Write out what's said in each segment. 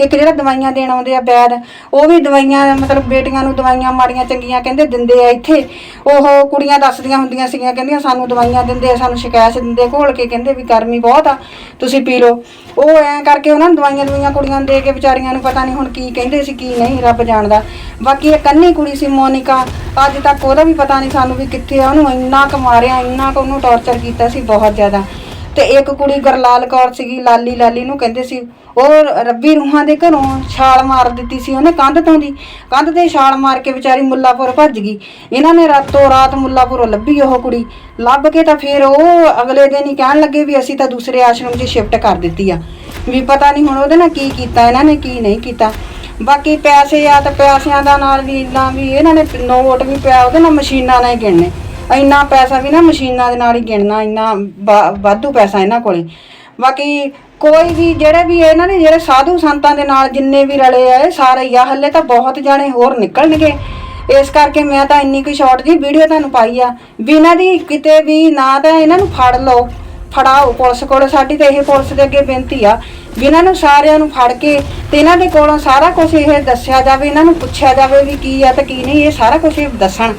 ਇੱਕ ਜਿਹੜਾ ਦਵਾਈਆਂ ਦੇਣ ਆਉਂਦੇ ਆ ਬੈਦ ਉਹ ਵੀ ਦਵਾਈਆਂ, ਮਤਲਬ ਬੇਟੀਆਂ ਨੂੰ ਦਵਾਈਆਂ ਮਾੜੀਆਂ ਚੰਗੀਆਂ ਕਹਿੰਦੇ ਦਿੰਦੇ ਆ ਇੱਥੇ। ਉਹ ਕੁੜੀਆਂ ਦੱਸਦੀਆਂ ਹੁੰਦੀਆਂ ਸੀਗੀਆਂ, ਕਹਿੰਦੀਆਂ ਸਾਨੂੰ ਦਵਾਈਆਂ ਦਿੰਦੇ ਆ, ਸਾਨੂੰ ਸ਼ਿਕਾਇਤ ਦਿੰਦੇ ਘੋਲ ਕੇ ਕਹਿੰਦੇ ਵੀ ਗਰਮੀ ਬਹੁਤ ਆ, ਤੁਸੀਂ ਪੀ ਲਓ। ਉਹ ਐਂ ਕਰਕੇ ਉਹਨਾਂ ਨੂੰ ਦਵਾਈਆਂ ਦਵਾਈਆਂ ਕੁੜੀਆਂ ਨੂੰ ਦੇ ਕੇ ਵਿਚਾਰੀਆਂ ਨੂੰ ਪਤਾ ਨਹੀਂ ਹੁਣ ਕੀ ਕਹਿੰਦੇ ਸੀ, ਕੀ ਨਹੀਂ ਰੱਬ ਜਾਣਦਾ। ਬਾਕੀ ਇਹ ਕੰਨੀ ਕੁੜੀ ਸੀ ਮੋਨਿਕਾ, ਅੱਜ ਤੱਕ ਉਹਦਾ ਵੀ ਪਤਾ ਨਹੀਂ ਸਾਨੂੰ ਵੀ ਕਿੱਥੇ ਆ, ਉਹਨੂੰ ਇੰਨਾ ਕੁ ਮਾਰਿਆ, ਇੰਨਾ ਕੁ ਉਹਨੂੰ ਟੌਰਚਰ ਕੀਤਾ ਸੀ ਬਹੁਤ ਜ਼ਿਆਦਾ। ਤੇ ਇੱਕ ਕੁੜੀ ਗਰਲਾਲ ਕੌਰ ਸੀਗੀ, ਲਾਲੀ ਲਾਲੀ ਨੂੰ ਕਹਿੰਦੇ ਸੀ, ਉਹ ਰੱਬੀ ਰੂਹਾਂ ਦੇ ਘਰੋਂ ਛਾਲ ਮਾਰ ਦਿੱਤੀ ਸੀ ਉਹਨੇ ਕੰਧ ਤੋਂ ਦੀ। ਕੰਧ ਤੇ ਛਾਲ ਮਾਰ ਕੇ ਵਿਚਾਰੀ ਮੁੱਲਾਪੁਰ ਭੱਜ ਗਈ। ਇਹਨਾਂ ਨੇ ਰਾਤੋਂ ਰਾਤ ਮੁੱਲਾਪੁਰੋਂ ਲੱਭੀ ਉਹ ਕੁੜੀ। ਲੱਭ ਕੇ ਤਾਂ ਫਿਰ ਉਹ ਅਗਲੇ ਦਿਨ ਹੀ ਕਹਿਣ ਲੱਗੇ ਵੀ ਅਸੀਂ ਤਾਂ ਦੂਸਰੇ ਆਸ਼ਰਮ 'ਚ ਸ਼ਿਫਟ ਕਰ ਦਿੱਤੀ ਆ। ਵੀ ਪਤਾ ਨਹੀਂ ਹੁਣ ਉਹਦੇ ਨਾਲ ਕੀ ਕੀਤਾ, ਇਹਨਾਂ ਨੇ ਕੀ ਨਹੀਂ ਕੀਤਾ। ਬਾਕੀ ਪੈਸੇ ਆ ਤਾਂ ਪੈਸਿਆਂ ਦਾ ਨਾਲ ਵੀ ਇਦਾਂ ਵੀ ਇਹਨਾਂ ਨੇ ਨੋਟ ਵੀ ਪਿਆ, ਉਹਦੇ ਨਾਲ ਮਸ਼ੀਨਾਂ ਨਾਲ ਹੀ ਗਿਣਨੇ। ਇੰਨਾ ਪੈਸਾ ਵੀ ਨਾ ਮਸ਼ੀਨਾਂ ਦੇ ਨਾਲ ਹੀ ਗਿਣਨਾ, ਇੰਨਾ ਵਾ- ਵਾਧੂ ਪੈਸਾ ਇਹਨਾਂ ਕੋਲੇ। ਬਾਕੀ ਕੋਈ ਵੀ ਜਿਹੜੇ ਵੀ ਇਹਨਾਂ ਨੇ ਜਿਹੜੇ ਸਾਧੂ ਸੰਤਾਂ ਦੇ ਨਾਲ ਜਿੰਨੇ ਵੀ ਰਲੇ ਆ, ਇਹ ਸਾਰੇ ਹੀ ਆ, ਹੱਲੇ ਤਾਂ ਬਹੁਤ ਜਾਣੇ ਹੋਰ ਨਿਕਲਣਗੇ। ਇਸ ਕਰਕੇ ਮੈਂ ਤਾਂ ਇੰਨੀ ਕੁ ਸ਼ਾਰਟ ਜੀ ਵੀਡੀਓ ਤੁਹਾਨੂੰ ਪਾਈ ਆ। ਵੀ ਇਹਨਾਂ ਦੀ ਕਿਤੇ ਵੀ ਨਾ ਤਾਂ ਇਹਨਾਂ ਨੂੰ ਫੜ ਲਓ, ਫੜਾਓ। ਪੁਲਿਸ ਕੋਲ ਸਾਡੀ ਤਾਂ ਇਹ ਪੁਲਿਸ ਦੇ ਅੱਗੇ ਬੇਨਤੀ ਆ। ਵੀ ਇਹਨਾਂ ਨੂੰ ਸਾਰਿਆਂ ਨੂੰ ਫੜ ਕੇ ਤੇ ਇਹਨਾਂ ਦੇ ਕੋਲੋਂ ਸਾਰਾ ਕੁਝ ਇਹ ਦੱਸਿਆ ਜਾਵੇ, ਇਹਨਾਂ ਨੂੰ ਪੁੱਛਿਆ ਜਾਵੇ ਵੀ ਕੀ ਆ ਤੇ ਕੀ ਨਹੀਂ, ਇਹ ਸਾਰਾ ਕੁਝ ਇਹ ਦੱਸਣ।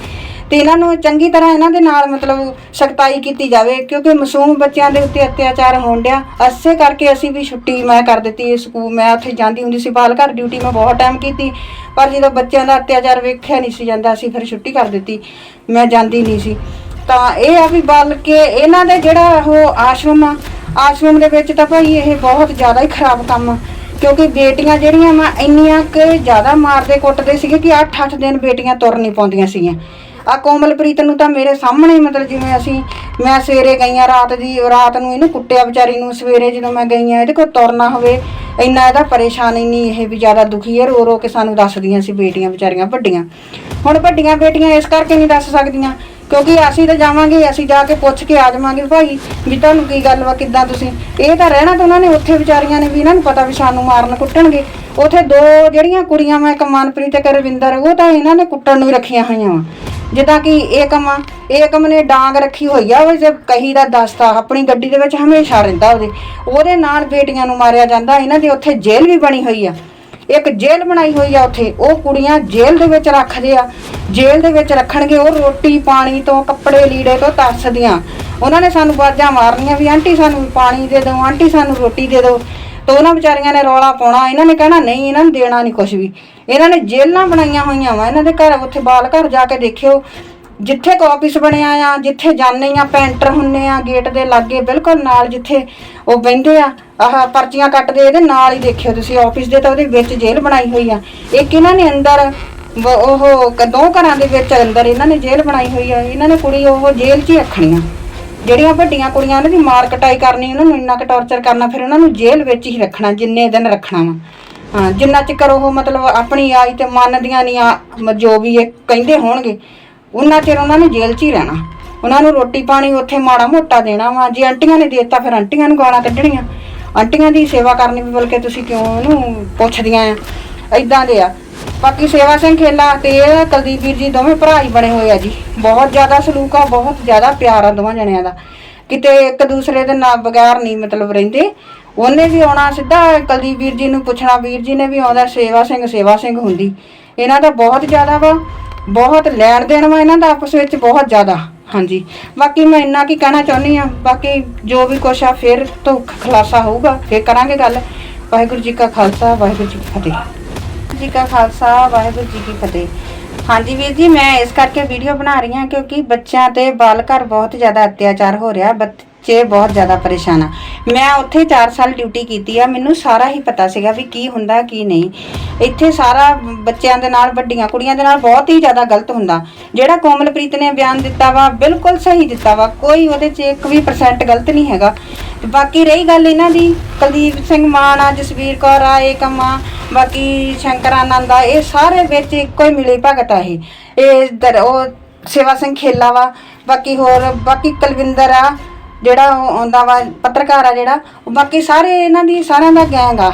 ਤੇ ਇਹਨਾਂ ਨੂੰ ਚੰਗੀ ਤਰ੍ਹਾਂ ਇਹਨਾਂ ਦੇ ਨਾਲ ਮਤਲਬ ਸਖਤਾਈ ਕੀਤੀ ਜਾਵੇ, ਕਿਉਂਕਿ ਮਾਸੂਮ ਬੱਚਿਆਂ ਦੇ ਉੱਤੇ ਅਤਿਆਚਾਰ ਹੋਣ ਡਿਆ। ਅਸੇ ਕਰਕੇ ਅਸੀਂ ਵੀ ਛੁੱਟੀ ਮੈਂ ਕਰ ਦਿੱਤੀ ਸਕੂਲ, ਮੈਂ ਉੱਥੇ ਜਾਂਦੀ ਹੁੰਦੀ ਸੀ, ਬਾਲ ਘਰ ਡਿਊਟੀ ਮੈਂ ਬਹੁਤ ਟਾਈਮ ਕੀਤੀ, ਪਰ ਜਦੋਂ ਬੱਚਿਆਂ ਦਾ ਅਤਿਆਚਾਰ ਵੇਖਿਆ ਨਹੀਂ ਸੀ ਜਾਂਦਾ, ਅਸੀਂ ਫਿਰ ਛੁੱਟੀ ਕਰ ਦਿੱਤੀ, ਮੈਂ ਜਾਂਦੀ ਨਹੀਂ ਸੀ। ਤਾਂ ਇਹ ਆ ਵੀ ਬਲਕਿ ਇਹਨਾਂ ਦੇ ਜਿਹੜਾ ਉਹ ਆਸ਼ਰਮ ਆ, ਆਸ਼ਰਮ ਦੇ ਵਿੱਚ ਤਾਂ ਭਾਈ ਇਹ ਬਹੁਤ ਜ਼ਿਆਦਾ ਹੀ ਖਰਾਬ ਕੰਮ ਆ ਕਿਉਂਕਿ ਬੇਟੀਆਂ ਜਿਹੜੀਆਂ ਵਾ ਇੰਨੀਆਂ ਕਿ ਜ਼ਿਆਦਾ ਮਾਰਦੇ ਕੁੱਟਦੇ ਸੀਗੇ ਕਿ 8-8 ਦਿਨ ਬੇਟੀਆਂ ਤੁਰ ਨਹੀਂ ਪਾਉਂਦੀਆਂ ਸੀਗੀਆਂ। ਆ ਕੋਮਲਪ੍ਰੀਤ ਨੂੰ ਤਾਂ ਮੇਰੇ ਸਾਹਮਣੇ ਹੀ ਮਤਲਬ ਜਿਵੇਂ ਅਸੀਂ, ਮੈਂ ਸਵੇਰੇ ਗਈਆਂ ਰਾਤ ਦੀ, ਰਾਤ ਨੂੰ ਇਹਨੂੰ ਕੁੱਟਿਆ ਵਿਚਾਰੀ ਨੂੰ ਸਵੇਰੇ ਜਦੋਂ ਮੈਂ ਗਈ ਆ ਇਹਦੇ ਕੋਲ ਤੁਰਨਾ ਹੋਵੇ। ਇੰਨਾ ਇਹਦਾ ਪਰੇਸ਼ਾਨ ਇੰਨੀ ਇਹ ਵੀ ਜ਼ਿਆਦਾ ਦੁਖੀ ਹੈ ਰੋ ਰੋ ਕੇ ਸਾਨੂੰ ਦੱਸਦੀਆਂ ਸੀ ਬੇਟੀਆਂ ਵਿਚਾਰੀਆਂ ਵੱਡੀਆਂ। ਹੁਣ ਵੱਡੀਆਂ ਬੇਟੀਆਂ ਇਸ ਕਰਕੇ ਨਹੀਂ ਦੱਸ ਸਕਦੀਆਂ, ਕਿਉਂਕਿ ਅਸੀਂ ਤਾਂ ਜਾਵਾਂਗੇ, ਅਸੀਂ ਜਾ ਕੇ ਪੁੱਛ ਕੇ ਆ ਜਾਵਾਂਗੇ, ਭਾਈ, ਵੀ ਤੁਹਾਨੂੰ ਕੀ ਗੱਲ ਵਾ, ਕਿੱਦਾਂ ਤੁਸੀਂ? ਇਹ ਤਾਂ ਰਹਿਣਾ ਤਾਂ ਉਹਨਾਂ ਨੇ, ਉੱਥੇ ਵਿਚਾਰੀਆਂ ਨੇ ਵੀ ਇਹਨਾਂ ਨੂੰ ਪਤਾ ਵੀ ਸਾਨੂੰ ਮਾਰਨ ਕੁੱਟਣਗੇ। ਉੱਥੇ ਦੋ ਜਿਹੜੀਆਂ ਕੁੜੀਆਂ ਵਾ, ਇੱਕ ਮਨਪ੍ਰੀਤ ਤੇ ਇੱਕ ਰਵਿੰਦਰ, ਉਹ ਤਾਂ ਇਹਨਾਂ ਨੇ ਕੁੱਟਣ ਨੂੰ ਰੱਖੀਆਂ ਹੋਈਆਂ ਵਾ। ਜਿੱਦਾਂ ਕਿ ਏਕਮ ਆ ਏਕਮ ਨੇ ਡਾਂਗ ਰੱਖੀ ਹੋਈ ਆ, ਉਹ ਜੇ ਕਹੀ ਦਾ ਦਸਤਾ ਆਪਣੀ ਗੱਡੀ ਦੇ ਵਿੱਚ ਹਮੇਸ਼ਾ ਰਹਿੰਦਾ ਉਹਦੇ। ਉਹਦੇ ਨਾਲ ਬੇਟੀਆਂ ਨੂੰ ਮਾਰਿਆ ਜਾਂਦਾ, ਇਹਨਾਂ ਦੀ ਉੱਥੇ ਜੇਲ੍ਹ ਵੀ ਬਣੀ ਹੋਈ ਆ। ਇੱਕ ਜੇਲ੍ਹ ਬਣਾਈ ਹੋਈ ਆ ਉੱਥੇ, ਉਹ ਕੁੜੀਆਂ ਜੇਲ੍ਹ ਦੇ ਵਿੱਚ ਰੱਖਦੇ ਆ। ਜੇਲ੍ਹ ਦੇ ਵਿੱਚ ਰੱਖਣਗੇ, ਉਹ ਰੋਟੀ ਪਾਣੀ ਤੋਂ, ਕੱਪੜੇ ਲੀੜੇ ਤੋਂ ਤਰਸਦੀਆਂ। ਉਹਨਾਂ ਨੇ ਸਾਨੂੰ ਬਾਜਾਂ ਮਾਰਨੀਆਂ ਵੀ, ਆਂਟੀ ਸਾਨੂੰ ਪਾਣੀ ਦੇ ਦਿਓ, ਆਂਟੀ ਸਾਨੂੰ ਰੋਟੀ ਦੇ ਦਿਓ। ਤਾਂ ਉਹਨਾਂ ਵਿਚਾਰੀਆਂ ਨੇ ਰੌਲਾ ਪਾਉਣਾ, ਇਹਨਾਂ ਨੇ ਕਹਿਣਾ, ਨਹੀਂ, ਇਹਨਾਂ ਨੂੰ ਦੇਣਾ ਨਹੀਂ ਕੁਝ ਵੀ। ਇਹਨਾਂ ਨੇ ਜੇਲ੍ਹਾਂ ਬਣਾਈਆਂ ਹੋਈਆਂ ਵਾ, ਇਹਨਾਂ ਦੇ ਘਰ, ਉੱਥੇ ਬਾਲ ਘਰ ਜਾ ਕੇ ਦੇਖਿਓ। ਜਿੱਥੇ ਕੋ ਆਫਿਸ ਬਣਿਆ ਆ, ਜਿੱਥੇ ਜਾਂਦੇ ਆ, ਪੈਂਟਰ ਹੁੰਨੇ ਆ, ਗੇਟ ਦੇ ਲਾਗੇ, ਬਿਲਕੁਲ ਨਾਲ ਜਿੱਥੇ ਉਹ ਬਹਿੰਦੇ ਆ, ਆਹ ਪਰਚੀਆਂ ਕੱਟਦੇ, ਇਹਦੇ ਨਾਲ ਹੀ ਦੇਖਿਓ ਤੁਸੀਂ ਆਫਿਸ ਦੇ ਤਾਂ ਉਹਦੇ ਵਿੱਚ ਜੇਲ੍ਹ ਬਣਾਈ ਹੋਈ ਆ। ਇੱਕ ਇਹਨਾਂ ਨੇ ਅੰਦਰ ਉਹ, ਦੋ ਘਰਾਂ ਦੇ ਵਿੱਚ ਅੰਦਰ ਇਹਨਾਂ ਨੇ ਜੇਲ੍ਹ ਬਣਾਈ ਹੋਈ ਆ, ਇਹਨਾਂ ਨੇ ਕੁੜੀ ਉਹ ਜੇਲ੍ਹ 'ਚ ਹੀ ਰੱਖਣੀ ਆ। ਜਿਹੜੀਆਂ ਵੱਡੀਆਂ ਕੁੜੀਆਂ ਉਹਨਾਂ ਦੀ ਮਾਰ ਕਟਾਈ ਕਰਨੀ, ਉਹਨਾਂ ਨੂੰ ਇੰਨਾ ਕੁ ਟੌਰਚਰ ਕਰਨਾ, ਫਿਰ ਉਹਨਾਂ ਨੂੰ ਜੇਲ੍ਹ ਵਿੱਚ ਹੀ ਰੱਖਣਾ, ਜਿੰਨੇ ਦਿਨ ਰੱਖਣਾ ਵਾ। ਹਾਂ, ਜਿੰਨਾ ਚਿਰ ਉਹ ਮਤਲਬ ਆਪਣੀ ਆਈ ਤੇ ਮੰਨਦੀਆਂ ਨਹੀਂ ਆ ਜੋ ਵੀ ਇਹ ਕਹਿੰਦੇ ਹੋਣਗੇ, ਉਹਨਾਂ ਚਿਰ ਉਹਨਾਂ ਨੂੰ ਜੇਲ੍ਹ 'ਚ ਹੀ ਰਹਿਣਾ। ਉਹਨਾਂ ਨੂੰ ਰੋਟੀ ਪਾਣੀ ਉੱਥੇ ਮਾੜਾ ਮੋਟਾ ਦੇਣਾ ਵਾ। ਜੇ ਆਂਟੀਆਂ ਨੇ ਦੇਤਾ, ਫਿਰ ਆਂਟੀਆਂ ਨੂੰ ਗਾਲਾਂ ਕੱਢਣੀਆਂ। ਆਂਟੀਆਂ ਦੀ ਸੇਵਾ ਕਰਨੀ ਵੀ ਬਲਕਿ ਤੁਸੀਂ ਕਿਉਂ ਉਹਨੂੰ ਪੁੱਛਦੀਆਂ ਆ? ਇਦਾਂ ਦੇ ਆ। ਬਾਕੀ ਸੇਵਾ ਸਿੰਘ ਖੇਲਾ ਤੇ ਇਹ ਕੁਲਦੀਪ ਵੀਰ ਜੀ ਦੋਵੇਂ ਭਰਾ ਹੀ ਬਣੇ ਹੋਏ ਆ ਜੀ। ਬਹੁਤ ਜ਼ਿਆਦਾ ਸਲੂਕ ਆ, ਬਹੁਤ ਜ਼ਿਆਦਾ ਪਿਆਰ ਆ ਦੋਵਾਂ ਜਣਿਆਂ ਦਾ। ਕਿਤੇ ਇੱਕ ਦੂਸਰੇ ਦੇ ਨਾਲ ਬਗੈਰ ਨਹੀਂ ਮਤਲਬ ਰਹਿੰਦੇ। ਉਹਨੇ ਵੀ ਆਉਣਾ ਸਿੱਧਾ, ਕੁਲਦੀਪ ਵੀਰ ਜੀ ਨੂੰ ਪੁੱਛਣਾ, ਵੀਰ ਜੀ ਨੇ ਵੀ ਆਉਂਦਾ, ਸੇਵਾ ਸਿੰਘ ਸੇਵਾ ਸਿੰਘ ਹੁੰਦੀ। ਇਹਨਾਂ ਦਾ ਬਹੁਤ ਜ਼ਿਆਦਾ ਵਾ, ਬਹੁਤ ਲੈਣ ਦੇਣ ਵਾ ਇਹਨਾਂ ਦਾ ਆਪਸ ਵਿੱਚ ਬਹੁਤ ਜ਼ਿਆਦਾ, ਹਾਂਜੀ। ਬਾਕੀ ਮੈਂ ਇੰਨਾ ਕੀ ਕਹਿਣਾ ਚਾਹੁੰਦੀ ਆ ਬਾਕੀ ਜੋ ਵੀ ਕੁਛ ਆ, ਫਿਰ ਤੋਂ ਖੁਲਾਸਾ ਹੋਊਗਾ, ਫਿਰ ਕਰਾਂਗੇ ਗੱਲ। ਵਾਹਿਗੁਰੂ ਜੀ ਕਾ ਖਾਲਸਾ, ਵਾਹਿਗੁਰੂ ਜੀ ਕੀ ਫਤਿਹ। ਜੀ ਕਾ ਖਾਲਸਾ, ਵਾਹਿਗੁਰੂ ਜੀ ਕੀ ਫਤਿਹ। ਹਾਂਜੀ ਵੀਰ ਜੀ, ਮੈਂ ਇਸ ਕਰਕੇ ਵੀਡੀਓ ਬਣਾ ਰਹੀ ਹਾਂ ਕਿਉਂਕਿ ਬੱਚਿਆਂ ਤੇ ਬਾਲ ਘਰ ਬਹੁਤ ਜ਼ਿਆਦਾ ਅਤਿਆਚਾਰ ਹੋ ਰਿਹਾ। ਬੱਚੇ ਬਹੁਤ ਜ਼ਿਆਦਾ ਪਰੇਸ਼ਾਨ ਆ। ਮੈਂ ਉੱਥੇ 4 ਸਾਲ ਡਿਊਟੀ ਕੀਤੀ ਆ, ਮੈਨੂੰ ਸਾਰਾ ਹੀ ਪਤਾ ਸੀਗਾ ਵੀ ਕੀ ਹੁੰਦਾ, ਕੀ ਨਹੀਂ। ਇੱਥੇ ਸਾਰਾ ਬੱਚਿਆਂ ਦੇ ਨਾਲ, ਵੱਡੀਆਂ ਕੁੜੀਆਂ ਦੇ ਨਾਲ ਬਹੁਤ ਹੀ ਜ਼ਿਆਦਾ ਗਲਤ ਹੁੰਦਾ। ਜਿਹੜਾ ਕੋਮਲਪ੍ਰੀਤ ਨੇ ਬਿਆਨ ਦਿੱਤਾ ਵਾ, ਬਿਲਕੁਲ ਸਹੀ ਦਿੱਤਾ ਵਾ, ਕੋਈ ਉਹਦੇ 'ਚ ਇੱਕ ਵੀ ਪਰਸੈਂਟ ਗਲਤ ਨਹੀਂ ਹੈਗਾ। ਬਾਕੀ ਰਹੀ ਗੱਲ ਇਹਨਾਂ ਦੀ, ਕੁਲਦੀਪ ਸਿੰਘ ਮਾਨ ਆ, ਜਸਵੀਰ ਕੌਰ ਆ ਏਕਮ ਆ ਬਾਕੀ ਸ਼ੰਕਰ ਆਨੰਦ ਆ, ਇਹ ਸਾਰੇ ਵਿੱਚ ਇੱਕੋ ਹੀ ਮਿਲੇ ਭਗਤ ਆ ਇਹ। ਇਹ ਦਰ- ਉਹ ਸੇਵਾ ਸਿੰਘ ਖੇਲਾ ਵਾ, ਬਾਕੀ ਹੋਰ, ਬਾਕੀ ਕੁਲਵਿੰਦਰ ਆ ਜਿਹੜਾ ਉਹ ਆਉਂਦਾ ਵਾ, ਪੱਤਰਕਾਰ ਆ ਜਿਹੜਾ, ਉਹ ਬਾਕੀ ਸਾਰੇ ਇਹਨਾਂ ਦੀ, ਸਾਰਿਆਂ ਦਾ ਗੈਂਗ ਆ।